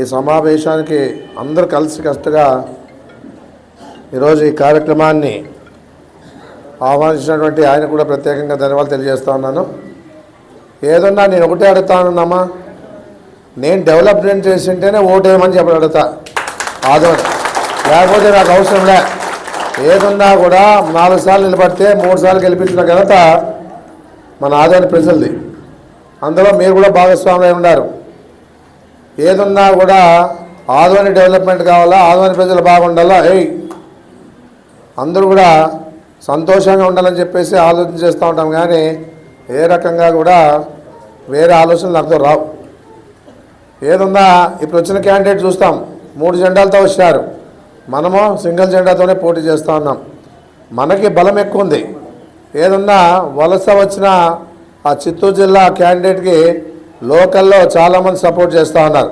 ఈ సమావేశానికి అందరూ కలిసి కష్టగా ఈరోజు ఈ కార్యక్రమాన్ని ఆహ్వానించినటువంటి ఆయన కూడా ప్రత్యేకంగా ధన్యవాదాలు తెలియజేస్తా ఉన్నాను. ఏదన్నా నేను ఒకటే అడుగుతానన్నామా నేను డెవలప్మెంట్ చేసింటేనే ఓటేయమని చెప్పి అడుగుతా. ఆదోని లేకపోతే నాకు అవసరం లే. ఏదున్నా కూడా నాలుగు సార్లు నిలబడితే మూడు సార్లు గెలిపించిన ఘనత మన ఆదాయ ప్రజలది అందులో మీరు కూడా భాగస్వాములై ఉన్నారు ఏదున్నా కూడా ఆదోని డెవలప్మెంట్ కావాలా? ఆదోని ప్రజలు బాగుండాలా? ఏయ్! అందరూ కూడా సంతోషంగా ఉండాలని చెప్పేసి ఆలోచన చేస్తూ ఉంటాం. కానీ ఏ రకంగా కూడా వేరే ఆలోచనలు నాకు రావు. ఏదున్నా ఇప్పుడు వచ్చిన క్యాండిడేట్ చూస్తాం. మూడు జెండాలతో వచ్చారు. మనము సింగిల్ జెండాతోనే పోటీ చేస్తూ ఉన్నాం. మనకి బలం ఎక్కువ ఉంది. ఏదన్నా వలస వచ్చిన ఆ చిత్తూరు జిల్లా క్యాండిడేట్కి లోకల్లో చాలామంది సపోర్ట్ చేస్తూ ఉన్నారు.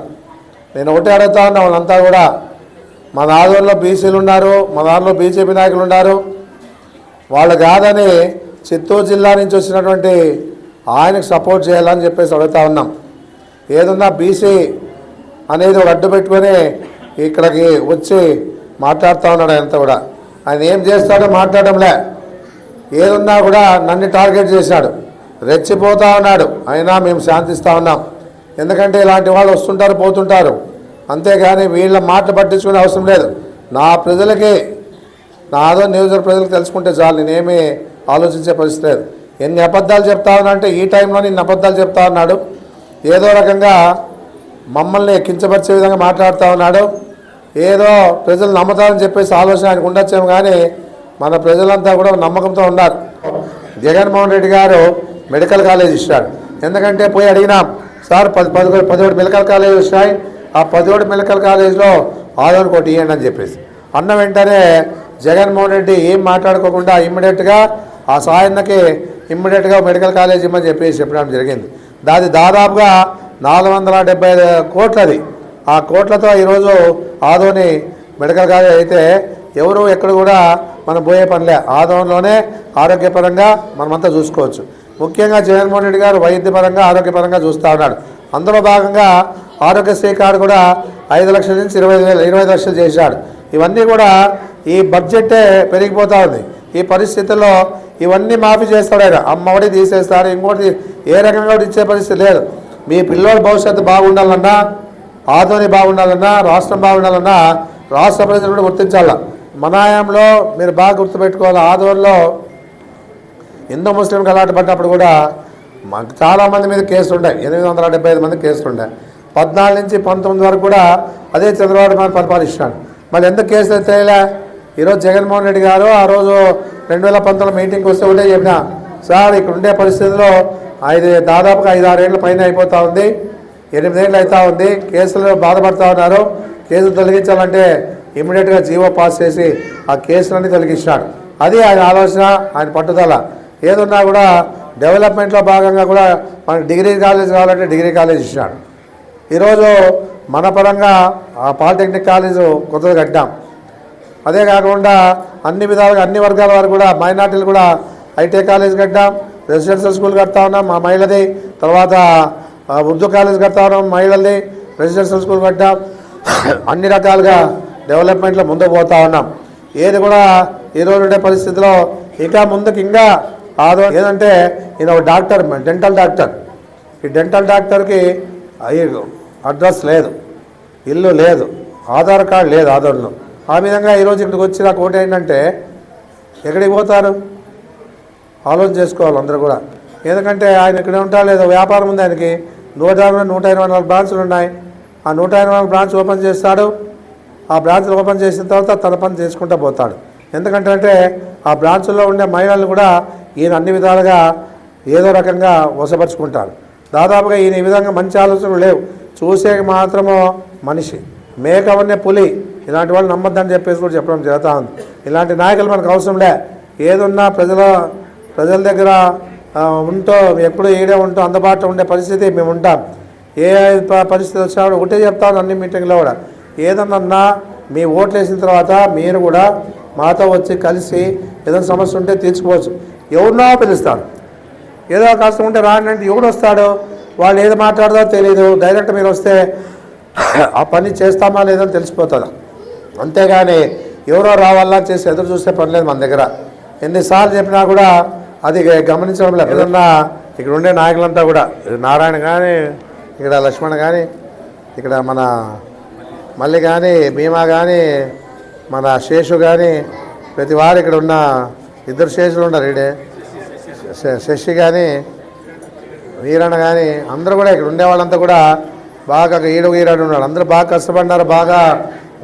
నేను ఒకటే అడుగుతా ఉన్నా వాళ్ళంతా కూడా. మా ఆదోళనలో బీసీలు ఉన్నారు మా దానిలో బీజేపీ నాయకులు ఉన్నారు. వాళ్ళు కాదని చిత్తూరు జిల్లా నుంచి వచ్చినటువంటి ఆయనకు సపోర్ట్ చేయాలని చెప్పేసి అడుగుతా ఉన్నాం. ఏదన్నా బీసీ అనేది ఒక అడ్డు పెట్టుకొని ఇక్కడికి వచ్చి మాట్లాడుతూ ఉన్నాడు ఆయనంతా కూడా. ఆయన ఏం చేస్తాడో మాట్లాడడంలే. ఏదున్నా కూడా నన్ను టార్గెట్ చేశాడు. రెచ్చిపోతూ ఉన్నాడు. అయినా మేము శాంతిస్తూ ఉన్నాం. ఎందుకంటే ఇలాంటి వాళ్ళు వస్తుంటారు పోతుంటారు. అంతేగాని వీళ్ళ మాటలు పట్టించుకునే అవసరం లేదు. నా ప్రజలకి నా ఆదో నియోజకవర్గ ప్రజలకు తెలుసుకుంటే చాలు నేనేమీ ఆలోచించే పరిస్థితి లేదు. ఎన్ని అబద్ధాలు చెప్తా ఉన్నా అంటే ఈ టైంలో నేను అబద్ధాలు చెప్తా ఉన్నాడు. ఏదో రకంగా మమ్మల్ని కించపరిచే విధంగా మాట్లాడుతూ ఉన్నాడు. ఏదో ప్రజలు నమ్ముతారని చెప్పేసి ఆలోచన ఆయనకు ఉండొచ్చేమో కానీ మన ప్రజలంతా కూడా నమ్మకంతో ఉన్నారు. జగన్మోహన్ రెడ్డి గారు మెడికల్ కాలేజ్ ఇచ్చాడు. ఎందుకంటే పోయి అడిగినాం సార్ పది పదకొండు పదిహేడు మెడికల్ కాలేజ్ వచ్చినాయి. ఆ పదిహేడు మెడికల్ కాలేజ్లో ఆదోని కోటి ఇవ్వండి అని చెప్పేసి. అన్న వెంటనే జగన్మోహన్ రెడ్డి ఏం మాట్లాడుకోకుండా ఇమ్మీడియట్గా ఆ సాయన్నకి ఇమ్మీడియట్గా మెడికల్ కాలేజ్ ఇమ్మని చెప్పేసి చెప్పడం జరిగింది. దాది దాదాపుగా నాలుగు వందల డెబ్బై ఐదు కోట్లది. ఆ కోట్లతో ఈరోజు ఆదోని మెడికల్ కాలేజ్ అయితే ఎవరు ఎక్కడ కూడా మనం పోయే పనిలే ఆదోన్లోనే ఆరోగ్యపరంగా మనమంతా చూసుకోవచ్చు. ముఖ్యంగా జగన్మోహన్ రెడ్డి గారు వైద్యపరంగా ఆరోగ్యపరంగా చూస్తూ ఉన్నాడు. అందులో భాగంగా ఆరోగ్యశ్రీ కార్డు కూడా ఐదు లక్షల నుంచి ఇరవై వేల ఇరవై లక్షలు చేశాడు. ఇవన్నీ కూడా ఈ బడ్జెటే పెరిగిపోతూ ఉంది. ఈ పరిస్థితుల్లో ఇవన్నీ మాఫీ చేస్తాడు ఆయన. అమ్మఒడి తీసేస్తారు ఇంకోటి ఏ రకంగా కూడా ఇచ్చే పరిస్థితి లేదు. మీ పిల్లోడి భవిష్యత్తు బాగుండాలన్నా ఆదోని బాగుండాలన్నా రాష్ట్రం బాగుండాలన్నా రాష్ట్ర ప్రజలు కూడా గుర్తించాల. మనాయంలో మీరు బాగా గుర్తుపెట్టుకోవాలి. ఆధ్వర్యంలో హిందూ ముస్లిం కలాట పడ్డప్పుడు కూడా మాకు చాలామంది మీద కేసులు ఉన్నాయి ఎనిమిది వందల డెబ్బై ఐదు మంది కేసులు ఉన్నాయి పద్నాలుగు నుంచి పంతొమ్మిది వరకు కూడా అదే చంద్రబాబు నాయుడు పరిపాలిస్తున్నాడు. మళ్ళీ ఎందుకు కేసులు ఎత్తేయలే ఈరోజు జగన్మోహన్ రెడ్డి గారు ఆ రోజు రెండు వేల పంతొమ్మిది మీటింగ్కి వస్తే ఉంటే చెప్పిన సార్ ఇక్కడ ఉండే పరిస్థితుల్లో ఐదు దాదాపుగా ఐదు ఆరేళ్ళ పైన అయిపోతూ ఉంది ఎనిమిదేళ్ళు అవుతూ ఉంది కేసులు బాధపడుతూ ఉన్నారు. కేసులు తొలగించాలంటే ఇమీడియట్గా జీవో పాస్ చేసి ఆ కేసులన్నీ తొలగించినాడు అది ఆయన ఆలోచన ఆయన పట్టుదల. ఏదున్నా కూడా డెవలప్మెంట్లో భాగంగా కూడా మనకి డిగ్రీ కాలేజ్ కావాలంటే డిగ్రీ కాలేజ్ ఇచ్చినాడు. ఈరోజు మన పరంగా ఆ పాలిటెక్నిక్ కాలేజు కొత్తగా కట్టాం. అదే కాకుండా అన్ని విధాలుగా అన్ని వర్గాల వారు కూడా మైనార్టీలు కూడా ఐటీ కాలేజ్ కట్టాం రెసిడెన్షియల్ స్కూల్ కడతా ఉన్నాం మా మహిళది తర్వాత ఉర్దూ కాలేజ్ కడతా ఉన్నాం మహిళలది రెసిడెన్షియల్ స్కూల్ కట్టాం. అన్ని రకాలుగా డెవలప్మెంట్లో ముందుకు పోతా ఉన్నాం. ఏది కూడా ఈరోజు ఉండే పరిస్థితిలో ఇంకా ముందుకు ఇంకా ఆదో ఏదంటే ఈయన ఒక డాక్టర్ డెంటల్ డాక్టర్. ఈ డెంటల్ డాక్టర్కి అడ్రస్ లేదు ఇల్లు లేదు ఆధార్ కార్డు లేదు ఆధార్లో. ఆ విధంగా ఈరోజు ఇక్కడికి వచ్చి నాకు ఒకటి ఏంటంటే ఎక్కడికి పోతారు? ఆలోచన చేసుకోవాలి అందరూ కూడా. ఎందుకంటే ఆయన ఇక్కడే ఉంటా లేదా? వ్యాపారం ఉంది ఆయనకి. నూట ఇరవై నూట ఇరవై నాలుగు బ్రాంచ్లు ఉన్నాయి. ఆ నూట ఇరవై నాలుగు బ్రాంచ్ ఓపెన్ చేస్తాడు. ఆ బ్రాంచ్లు ఓపెన్ చేసిన తర్వాత తన పని చేసుకుంటూ పోతాడు. ఎందుకంటే అంటే ఆ బ్రాంచ్లో ఉండే మహిళలు కూడా ఈయన అన్ని విధాలుగా ఏదో రకంగా వసపరుచుకుంటారు దాదాపుగా ఈయన ఈ విధంగా మంచి ఆలోచనలు లేవు. చూసే మాత్రము మనిషి. మేకవన్నే పులి. ఇలాంటి వాళ్ళు నమ్మద్దని చెప్పేసి కూడా చెప్పడం జరుగుతూ ఉంది ఇలాంటి నాయకులు మనకు అవసరం లే. ఏదున్నా ప్రజల ప్రజల దగ్గర ఉంటో ఉంటూ ఎప్పుడు ఏడే ఉంటూ అందుబాటులో ఉండే పరిస్థితి మేము ఉంటాం. ఏ పరిస్థితి వచ్చినా కూడా ఒకటే చెప్తాను అన్ని మీటింగ్లో కూడా. ఏదన్నా మీ ఓట్లు వేసిన తర్వాత మీరు కూడా మాతో వచ్చి కలిసి ఏదైనా సమస్య ఉంటే తీర్చుకోవచ్చు. ఎవరినో పిలుస్తారు. ఏదో కాస్త ఉంటే రానంటే అంటే ఎవడు వస్తాడు? వాళ్ళు ఏది మాట్లాడదో తెలియదు డైరెక్ట్ మీరు వస్తే ఆ పని చేస్తామా లేదని తెలిసిపోతుంది అంతేగాని ఎవరో రావాలా చేసి ఎదురు చూసే పని లేదు మన దగ్గర. ఎన్నిసార్లు చెప్పినా కూడా అది గమనించడం లేదు. ఏదన్నా ఇక్కడ ఉండే నాయకులంతా కూడా నారాయణ కానీ ఇక్కడ లక్ష్మణ్ కానీ ఇక్కడ మన మల్లి కానీ భీమా కానీ మన శేషు కానీ ప్రతి వారు ఇక్కడ ఉన్న ఇద్దరు శేషులు ఉన్నారు ఈడే. శ- శశి కానీ వీరన్న కానీ అందరూ కూడా ఇక్కడ ఉండేవాళ్ళంతా కూడా బాగా ఈడు ఈరాడు ఉన్నాడు అందరూ బాగా కష్టపడినారు బాగా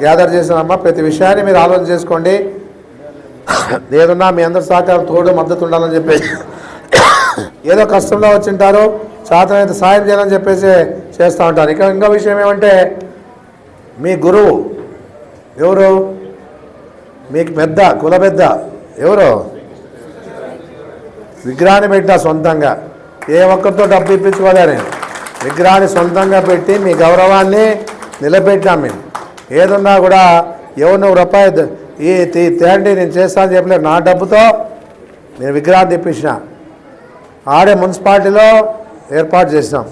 గ్యాదర్ చేసినారమ్మా ప్రతి విషయాన్ని మీరు ఆలోచన చేసుకోండి. ఏదన్నా మీ అందరి సహకారం తోడు మద్దతు ఉండాలని చెప్పేసి. ఏదో కష్టంలో వచ్చింటారు చేతనైతే సాయం చేయాలని చెప్పేసి చేస్తూ ఉంటారు. ఇక ఇంకో విషయం ఏమంటే మీ గురువు ఎవరు? మీకు పెద్ద కుల పెద్ద ఎవరు? విగ్రహాన్ని పెట్టినా సొంతంగా. ఏ ఒక్కరితో డబ్బు ఇప్పించుకోలేని విగ్రహాన్ని సొంతంగా పెట్టి మీ గౌరవాన్ని నిలబెట్టాం మేము. ఏదున్నా కూడా ఎవరు రూపాయి ఈ తేండి నేను చేస్తాను చెప్పలేదు నా డబ్బుతో నేను విగ్రహాన్ని తెప్పించిన. ఆడే మున్సిపాలిటీలో ఏర్పాటు చేసినాం.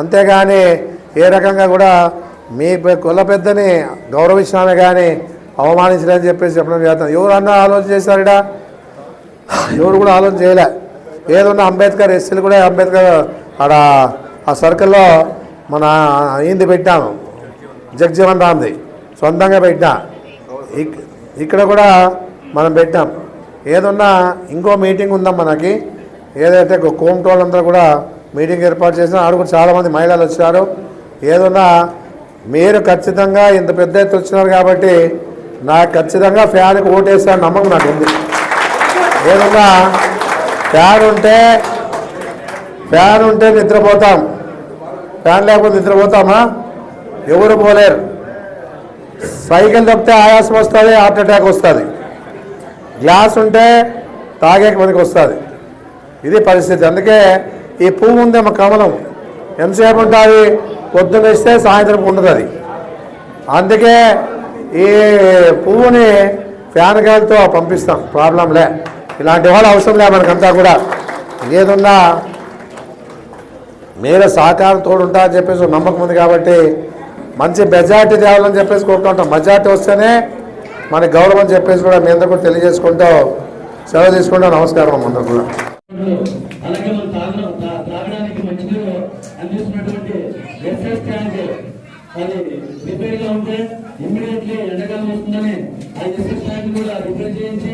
అంతేగాని ఏ రకంగా కూడా మీ కుల పెద్దని గౌరవించినామే కానీ అవమానించలేదని చెప్పేసి చెప్పడం చేస్తాం ఎవరన్నా ఆలోచన చేశారుడా? ఎవరు కూడా ఆలోచన చేయలే. ఏదన్నా అంబేద్కర్ ఎస్సీలు కూడా అంబేద్కర్ ఆడ ఆ సర్కిల్లో మన ఈంది పెట్టాము జగ్జీవన్ రామ్ది. సొంతంగా పెట్టా ఇక్కడ కూడా మనం పెట్టాం ఏదన్నా ఇంకో మీటింగ్ ఉందాం మనకి? ఏదైతే కోమటోళ్ళు అందరూ కూడా మీటింగ్ ఏర్పాటు చేసినా ఆడ కూడా చాలామంది మహిళలు వచ్చారు. ఏదన్నా మీరు ఖచ్చితంగా ఇంత పెద్ద ఎత్తు వచ్చినారు కాబట్టి నాకు ఖచ్చితంగా ఫ్యాన్కి ఓటేస్తాను నమ్మకం నాకు ఉంది ఏదన్నా ఫ్యాన్ ఉంటే ఫ్యాన్ ఉంటే నిద్రపోతాం. ఫ్యాన్ లేకపోతే నిద్రపోతామా? ఎవరు పోలేరు. సైకిల్ తప్పితే ఆయాసం వస్తుంది హార్ట్ అటాక్ వస్తుంది. గ్లాస్ ఉంటే తాగే మనకి వస్తుంది. ఇది పరిస్థితి. అందుకే ఈ పువ్వు ఉంది మా కమలం. ఎంతసేపు ఉంటుంది? పొద్దున్న ఇస్తే సాయంత్రం ఉండదు అది. అందుకే ఈ పువ్వుని ఫ్యాన్ గాలితో పంపిస్తాం. ప్రాబ్లం లే. ఇలాంటి వాళ్ళు అవసరం లే మనకంతా కూడా. ఏదున్నా మీరే సహకారం తోడు ఉంటారని చెప్పేసి నమ్మకం ఉంది కాబట్టి మంచి మెజార్టీ తేవాలని చెప్పేసి కోరుకుంటాం మెజార్టీ వస్తేనే మన గౌరవం అని చెప్పేసి కూడా మీ అందరూ కూడా తెలియజేసుకుంటూ సెలవు తీసుకుంటూ నమస్కారం అమ్మ అందరూ కూడా. అలాగే మనం తాగడం తాగడానికి మంచినీరు అందిస్తున్నటువంటి ఎస్ఎస్ ట్యాంక్ అది రిపేర్ ఉంటే ఇమ్మీడియట్లీ ఎండాకాలం వస్తుందని ఆ ఎస్ఎస్ ట్యాంక్ కూడా రిపేర్ చేయించి